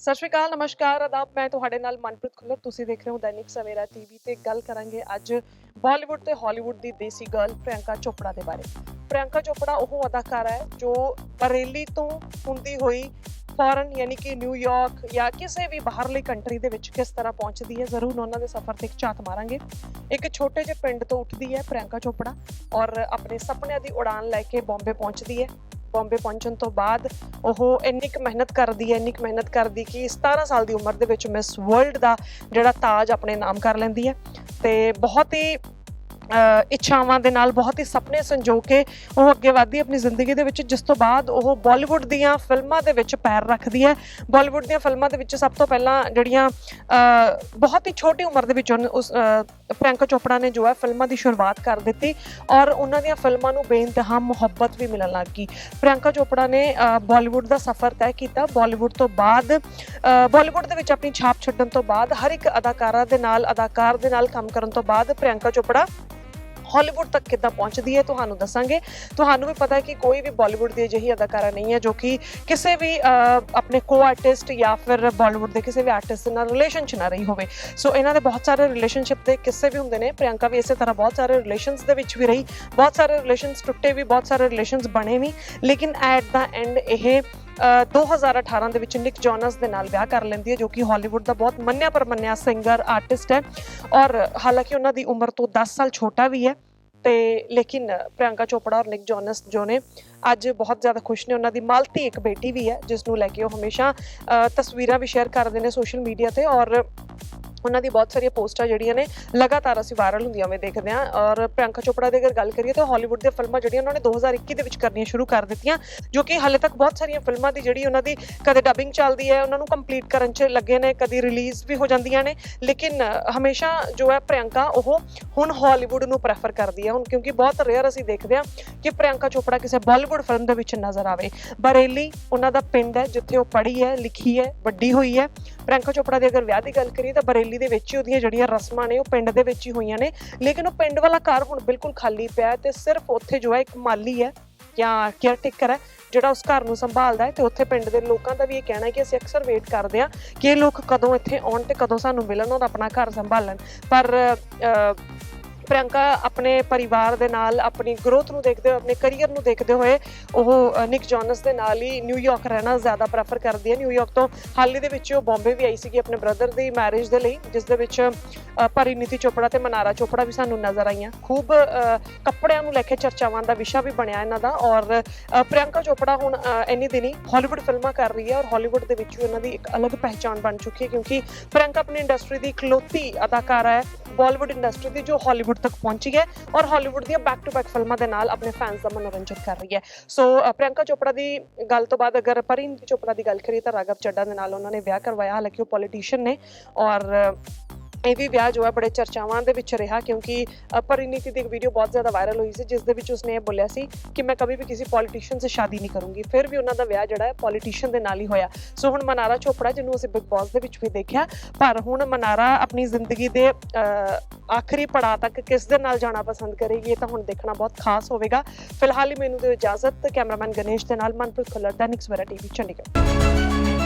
ਸਤਿ ਸ਼੍ਰੀ ਅਕਾਲ, ਨਮਸਕਾਰ, ਆਦਾਬ। ਮੈਂ ਤੁਹਾਡੇ ਨਾਲ ਮਨਪ੍ਰੀਤ ਖੁੱਲਰ। ਤੁਸੀਂ ਦੇਖ ਰਹੇ ਹੋ ਦੈਨਿਕ ਸਵੇਰਾ ਟੀਵੀ ਤੇ ਗੱਲ ਕਰਾਂਗੇ ਅੱਜ ਬਾਲੀਵੁੱਡ ਤੇ ਹਾਲੀਵੁੱਡ ਦੀ ਦੇਸੀ ਗਰਲ ਪ੍ਰਿਯੰਕਾ ਚੋਪੜਾ ਦੇ ਬਾਰੇ। ਪ੍ਰਿਯੰਕਾ ਚੋਪੜਾ ਉਹ ਅਦਾਕਾਰਾ ਹੈ ਜੋ ਬਰੇਲੀ ਤੋਂ ਹੁੰਦੀ ਹੋਈ ਫੋਰਨ ਯਾਨੀ ਕਿ ਨਿਊਯਾਰਕ ਜਾਂ ਕਿਸੇ ਵੀ ਬਾਹਰਲੀ ਕੰਟਰੀ ਦੇ ਵਿੱਚ ਕਿਸ ਤਰ੍ਹਾਂ ਪਹੁੰਚਦੀ ਹੈ, ਜ਼ਰੂਰ ਉਹਨਾਂ ਦੇ ਸਫ਼ਰ ਤੇ ਇੱਕ ਝਾਤ ਮਾਰਾਂਗੇ। ਇੱਕ ਛੋਟੇ ਜਿਹੇ ਪਿੰਡ ਤੋਂ ਉੱਠਦੀ ਹੈ ਪ੍ਰਿਯੰਕਾ ਚੋਪੜਾ ਔਰ ਆਪਣੇ ਸੁਪਨਿਆਂ ਦੀ ਉਡਾਨ ਲੈ ਕੇ ਬੰਬੇ ਪਹੁੰਚਦੀ ਹੈ। ਬੰਬੇ ਪਹੁੰਚਣ ਤੋਂ ਬਾਅਦ ਉਹ ਇੰਨੀ ਕੁ ਮਿਹਨਤ ਕਰਦੀ ਹੈ, ਇੰਨੀ ਕੁ ਮਿਹਨਤ ਕਰਦੀ ਕਿ 17 ਸਾਲ ਦੀ ਉਮਰ ਦੇ ਵਿੱਚ ਮਿਸ ਵਰਲਡ ਦਾ ਜਿਹੜਾ ਤਾਜ ਆਪਣੇ ਨਾਮ ਕਰ ਲੈਂਦੀ ਹੈ। ਤੇ ਬਹੁਤ ਹੀ ਇੱਛਾਵਾਂ ਦੇ ਨਾਲ ਬਹੁਤ ਹੀ ਸੁਪਨੇ ਸੰਜੋ ਕੇ ਉਹ ਅੱਗੇ ਵਧਦੀ ਆਪਣੀ ਜ਼ਿੰਦਗੀ ਦੇ ਵਿੱਚ ਜਿਸ ਤੋਂ ਬਾਅਦ ਉਹ ਬਾਲੀਵੁੱਡ ਦੀਆਂ ਫਿਲਮਾਂ ਦੇ ਵਿੱਚ ਪੈਰ ਰੱਖਦੀ ਹੈ। ਬਾਲੀਵੁੱਡ ਦੀਆਂ ਫਿਲਮਾਂ ਦੇ ਵਿੱਚ ਸਭ ਤੋਂ ਪਹਿਲਾਂ ਜਿਹੜੀਆਂ ਬਹੁਤ ਹੀ ਛੋਟੀ ਉਮਰ ਦੇ ਵਿੱਚ ਉਹਨੇ ਉਸ ਅ, ਪ੍ਰਿਯੰਕਾ ਚੋਪੜਾ ਨੇ ਜੋ ਹੈ ਫਿਲਮਾਂ ਦੀ ਸ਼ੁਰੂਆਤ ਕਰ ਦਿੱਤੀ ਔਰ ਉਹਨਾਂ ਦੀਆਂ ਫਿਲਮਾਂ ਨੂੰ ਬੇਇੰਤਹਾ ਮੁਹੱਬਤ ਵੀ ਮਿਲਣ ਲੱਗ ਗਈ। ਪ੍ਰਿਯੰਕਾ ਚੋਪੜਾ ਨੇ ਅ, ਬਾਲੀਵੁੱਡ ਦਾ ਸਫ਼ਰ ਤੈਅ ਕੀਤਾ। ਬਾਲੀਵੁੱਡ ਤੋਂ ਬਾਅਦ ਅ, ਬਾਲੀਵੁੱਡ ਦੇ ਵਿੱਚ ਆਪਣੀ ਛਾਪ ਛੱਡਣ ਤੋਂ ਬਾਅਦ ਹਰ ਇੱਕ ਅਦਾਕਾਰਾ ਦੇ ਨਾਲ ਅਦਾਕਾਰ ਦੇ ਨਾਲ ਕੰਮ ਕਰਨ ਤੋਂ ਬਾਅਦ ਪ੍ਰਿਯੰਕਾ ਚੋਪੜਾ ਹਾਲੀਵੁੱਡ ਤੱਕ ਕਿੱਦਾਂ ਪਹੁੰਚਦੀ ਹੈ ਤੁਹਾਨੂੰ ਦੱਸਾਂਗੇ। ਤੁਹਾਨੂੰ ਵੀ ਪਤਾ ਹੈ ਕਿ ਕੋਈ ਵੀ ਬਾਲੀਵੁੱਡ ਦੀ ਅਜਿਹੀ ਅਦਾਕਾਰਾ ਨਹੀਂ ਹੈ ਜੋ ਕਿ ਕਿਸੇ ਵੀ ਆਪਣੇ ਕੋ ਆਰਟਿਸਟ ਜਾਂ ਫਿਰ ਬਾਲੀਵੁੱਡ ਦੇ ਕਿਸੇ ਵੀ ਆਰਟਿਸਟ ਨਾਲ ਰਿਲੇਸ਼ਨ 'ਚ ਨਾ ਰਹੀ ਹੋਵੇ। ਸੋ ਇਹਨਾਂ ਦੇ ਬਹੁਤ ਸਾਰੇ ਰਿਲੇਸ਼ਨਸ਼ਿਪ ਦੇ ਕਿੱਸੇ ਵੀ ਹੁੰਦੇ ਨੇ। ਪ੍ਰਿਯੰਕਾ ਵੀ ਇਸੇ ਤਰ੍ਹਾਂ ਬਹੁਤ ਸਾਰੇ ਰਿਲੇਸ਼ਨਸ ਦੇ ਵਿੱਚ ਵੀ ਰਹੀ। ਬਹੁਤ ਸਾਰੇ ਰਿਲੇਸ਼ਨਸ ਟੁੱਟੇ ਵੀ, ਬਹੁਤ ਸਾਰੇ ਰਿਲੇਸ਼ਨਸ ਬਣੇ ਵੀ। ਲੇਕਿਨ ਐਟ ਦਾ ਐਂਡ ਇਹ 2018 ਦੇ ਵਿੱਚ ਨਿਕ ਜੋਨਸ ਦੇ ਨਾਲ ਵਿਆਹ ਕਰ ਲੈਂਦੀ ਹੈ, ਜੋ ਕਿ ਹਾਲੀਵੁੱਡ ਦਾ ਬਹੁਤ ਮੰਨਿਆ ਪਰਮੰਨਿਆ ਸਿੰਗਰ, ਆਰਟਿਸਟ ਹੈ। ਔਰ ਹਾਲਾਂਕਿ ਉਹਨਾਂ ਦੀ ਉਮਰ ਤੋਂ 10 ਸਾਲ ਛੋਟਾ ਵੀ ਹੈ, ਤੇ ਲੇਕਿਨ ਪ੍ਰਿਯੰਕਾ ਚੋਪੜਾ ਔਰ ਨਿਕ ਜੋਨਸ ਜੋ ਨੇ, ਅੱਜ ਬਹੁਤ ਜ਼ਿਆਦਾ ਖੁਸ਼ ਨੇ। ਉਹਨਾਂ ਦੀ ਮਾਲਤੀ ਇੱਕ ਬੇਟੀ ਵੀ ਹੈ ਜਿਸ ਨੂੰ ਲੈ ਕੇ ਉਹ ਹਮੇਸ਼ਾ ਤਸਵੀਰਾਂ ਵੀ ਸ਼ੇਅਰ ਕਰਦੇ ਨੇ ਸੋਸ਼ਲ ਮੀਡੀਆ ਤੇ। ਔਰ ਉਹਨਾਂ ਦੀ ਬਹੁਤ ਸਾਰੀਆਂ ਪੋਸਟਾਂ ਜਿਹੜੀਆਂ ਨੇ ਲਗਾਤਾਰ ਅਸੀਂ ਵਾਇਰਲ ਹੁੰਦੀਆਂ ਹੋਵੇ ਦੇਖਦੇ ਹਾਂ। ਔਰ ਪ੍ਰਿਯੰਕਾ ਚੋਪੜਾ ਦੀ ਅਗਰ ਗੱਲ ਕਰੀਏ ਤਾਂ ਹਾਲੀਵੁੱਡ ਦੀਆਂ ਫਿਲਮਾਂ ਜਿਹੜੀਆਂ ਉਹਨਾਂ ਨੇ 2021 ਦੇ ਵਿੱਚ ਕਰਨੀਆਂ ਸ਼ੁਰੂ ਕਰ ਦਿੱਤੀਆਂ, ਜੋ ਕਿ ਹਾਲੇ ਤੱਕ ਬਹੁਤ ਸਾਰੀਆਂ ਫਿਲਮਾਂ ਦੀ ਜਿਹੜੀ ਉਹਨਾਂ ਦੀ ਕਦੇ ਡਬਿੰਗ ਚੱਲਦੀ ਹੈ, ਉਹਨਾਂ ਨੂੰ ਕੰਪਲੀਟ ਕਰਨ 'ਚ ਲੱਗੇ ਨੇ, ਕਦੀ ਰਿਲੀਜ਼ ਵੀ ਹੋ ਜਾਂਦੀਆਂ ਨੇ। ਲੇਕਿਨ ਹਮੇਸ਼ਾ ਜੋ ਹੈ ਪ੍ਰਿਯੰਕਾ, ਉਹ ਹੁਣ ਹਾਲੀਵੁੱਡ ਨੂੰ ਪ੍ਰੈਫਰ ਕਰਦੀ ਹੈ। ਹੁਣ ਕਿਉਂਕਿ ਬਹੁਤ ਰੇਅਰ ਅਸੀਂ ਦੇਖਦੇ ਹਾਂ ਕਿ ਪ੍ਰਿਯੰਕਾ ਚੋਪੜਾ ਕਿਸੇ ਬਾਲੀਵੁੱਡ ਫਿਲਮ ਦੇ ਵਿੱਚ ਨਜ਼ਰ ਆਵੇ। ਬਰੇਲੀ ਉਹਨਾਂ ਦਾ ਪਿੰਡ ਹੈ, ਜਿੱਥੇ ਉਹ ਪੜ੍ਹੀ ਹੈ, ਲਿਖੀ ਹੈ, ਵੱਡੀ ਹੋਈ ਹੈ। ਪ੍ਰਿਯੰਕਾ ਚੋਪੜਾ ਦੇ ਅਗਰ ਵਿਆਹ ਦੀ ਗੱਲ ਕਰੀਏ ਤਾਂ ਬਰੇਲੀ ਦੇ ਵਿੱਚ ਹੀ ਉਹਦੀਆਂ ਜਿਹੜੀਆਂ ਰਸਮਾਂ ਨੇ ਉਹ ਪਿੰਡ ਦੇ ਵਿੱਚ ਹੀ ਹੋਈਆਂ ਨੇ। ਲੇਕਿਨ ਉਹ ਪਿੰਡ ਵਾਲਾ ਘਰ ਹੁਣ ਬਿਲਕੁਲ ਖਾਲੀ ਪਿਆ ਹੈ ਤੇ ਸਿਰਫ ਉੱਥੇ ਜੋ ਹੈ ਇੱਕ ਮਾਲੀ ਹੈ ਜਾਂ ਕੇਅਰਟੇਕਰ ਹੈ, ਜਿਹੜਾ ਉਸ ਘਰ ਨੂੰ ਸੰਭਾਲਦਾ ਹੈ ਤੇ ਉੱਥੇ ਪਿੰਡ ਦੇ ਲੋਕਾਂ ਦਾ ਵੀ ਇਹ ਕਹਿਣਾ ਹੈ ਕਿ ਅਸੀਂ ਅਕਸਰ ਵੇਟ ਕਰਦੇ ਹਾਂ ਕਿ ਇਹ ਲੋਕ ਕਦੋਂ ਇੱਥੇ ਆਉਣ ਤੇ ਕਦੋਂ ਸਾਨੂੰ ਮਿਲਣ ਔਰ ਆਪਣਾ ਘਰ ਸੰਭਾਲਣ। ਪਰ ਪ੍ਰਿਯੰਕਾ ਆਪਣੇ ਪਰਿਵਾਰ ਦੇ ਨਾਲ ਆਪਣੀ ਗਰੋਥ ਨੂੰ ਦੇਖਦੇ ਹੋਏ ਆਪਣੇ ਕੈਰੀਅਰ ਨੂੰ ਦੇਖਦੇ ਹੋਏ ਉਹ ਨਿਕ ਜੋਨਸ ਦੇ ਨਾਲ ਹੀ ਨਿਊਯਾਰਕ ਰਹਿਣਾ ਜ਼ਿਆਦਾ ਪ੍ਰੈਫਰ ਕਰਦੀ ਹੈ। ਨਿਊਯਾਰਕ ਤੋਂ ਹਾਲ ਹੀ ਦੇ ਵਿੱਚ ਉਹ ਬੰਬੇ ਵੀ ਆਈ ਸੀਗੀ ਆਪਣੇ ਬ੍ਰਦਰ ਦੀ ਮੈਰਿਜ ਦੇ ਲਈ ਜਿਸ ਦੇ ਵਿੱਚ ਅ, ਪਰਿਨੀਤੀ ਚੋਪੜਾ ਤੇ ਮਨਾਰਾ ਚੋਪੜਾ ਵੀ ਸਾਨੂੰ ਨਜ਼ਰ ਆਈਆਂ। ਖੂਬ ਕੱਪੜਿਆਂ ਨੂੰ ਲੈ ਕੇ ਚਰਚਾਵਾਂ ਦਾ ਵਿਸ਼ਾ ਵੀ ਬਣਿਆ ਇਹਨਾਂ ਦਾ ਔਰ ਅ, ਪ੍ਰਿਯੰਕਾ ਚੋਪੜਾ ਹੁਣ ਇੰਨੀ ਦਿਨੀ ਹਾਲੀਵੁੱਡ ਫਿਲਮਾਂ ਕਰ ਰਹੀ ਹੈ ਔਰ ਹਾਲੀਵੁੱਡ ਦੇ ਵਿੱਚ ਵੀ ਉਹਨਾਂ ਦੀ ਇੱਕ ਅਲੱਗ ਪਹਿਚਾਣ ਬਣ ਚੁੱਕੀ ਹੈ ਕਿਉਂਕਿ ਪ੍ਰਿਯੰਕਾ ਆਪਣੀ ਇੰਡਸਟਰੀ ਦੀ ਇਕਲੌਤੀ ਅਦਾਕਾਰਾ ਹੈ। ਬਾਲੀਵੁੱਡ ਇੰਡਸਟਰੀ ਦੀ ਜੋ ਹਾਲੀਵੁੱਡ ਤੱਕ ਪਹੁੰਚੀ ਹੈ ਔਰ ਹਾਲੀਵੁੱਡ ਦੀਆਂ ਬੈਕ ਟੂ ਬੈਕ ਫਿਲਮਾਂ ਦੇ ਨਾਲ ਆਪਣੇ ਫੈਨਸ ਦਾ ਮਨੋਰੰਜਨ ਕਰ ਰਹੀ ਹੈ। ਸੋ ਅ, ਪ੍ਰਿਯੰਕਾ ਚੋਪੜਾ ਦੀ ਗੱਲ ਤੋਂ ਬਾਅਦ ਅਗਰ ਪਰਿਨੀਤੀ ਚੋਪੜਾ ਦੀ ਗੱਲ ਕਰੀਏ ਤਾਂ ਰਾਘਵ ਚੱਡਾ ਦੇ ਨਾਲ ਉਹਨਾਂ ਨੇ ਵਿਆਹ ਕਰਵਾਇਆ। ਹਾਲਾਂਕਿ ਉਹ ਪੋਲੀਟੀਸ਼ੀਅਨ ਨੇ ਔਰ ਇਹ ਵੀ ਵਿਆਹ ਜੋ ਹੈ ਬੜੇ ਚਰਚਾਵਾਂ ਦੇ ਵਿੱਚ ਰਿਹਾ ਕਿਉਂਕਿ ਪਰਿਨੀਤੀ ਦੀ ਇੱਕ ਵੀਡੀਓ ਬਹੁਤ ਜ਼ਿਆਦਾ ਵਾਇਰਲ ਹੋਈ ਸੀ ਜਿਸ ਦੇ ਵਿੱਚ ਉਸਨੇ ਇਹ ਬੋਲਿਆ ਸੀ ਕਿ ਮੈਂ ਕभी ਵੀ ਕਿਸੇ ਪੋਲੀਟੀਸ਼ੀਅਨ ਸੇ ਸ਼ਾਦੀ ਨਹੀਂ ਕਰੂੰਗੀ। ਫਿਰ ਵੀ ਉਹਨਾਂ ਦਾ ਵਿਆਹ ਜਿਹੜਾ ਹੈ ਪੋਲੀਟੀਸ਼ੀਅਨ ਦੇ ਨਾਲ ਹੀ ਹੋਇਆ। ਸੋ ਹੁਣ ਮਨਾਰਾ ਚੋਪੜਾ ਜਿਹਨੂੰ ਅਸੀਂ ਬਿਗ ਬਾਸ ਦੇ ਵਿੱਚ ਵੀ ਦੇਖਿਆ ਪਰ ਹੁਣ ਮਨਾਰਾ ਆਪਣੀ ਜ਼ਿੰਦਗੀ ਦੇ ਅ, ਆਖਰੀ ਪੜਾਅ ਤੱਕ ਕਿਸ ਦੇ ਨਾਲ ਜਾਣਾ ਪਸੰਦ ਕਰੇਗੀ, ਇਹ ਤਾਂ ਹੁਣ ਦੇਖਣਾ ਬਹੁਤ ਖਾਸ ਹੋਵੇਗਾ। ਫਿਲਹਾਲ ਹੀ ਮੈਨੂੰ ਦਿਓ ਇਜਾਜ਼ਤ, ਕੈਮਰਾਮੈਨ ਗਣੇਸ਼ ਦੇ ਨਾਲ ਮਨਪ੍ਰੀਤ ਖੁੱਲਰ ਦਾ ਨਿਕਸ ਵਰਾ ਟੀਵੀ, ਚੰਡੀਗੜ੍ਹ।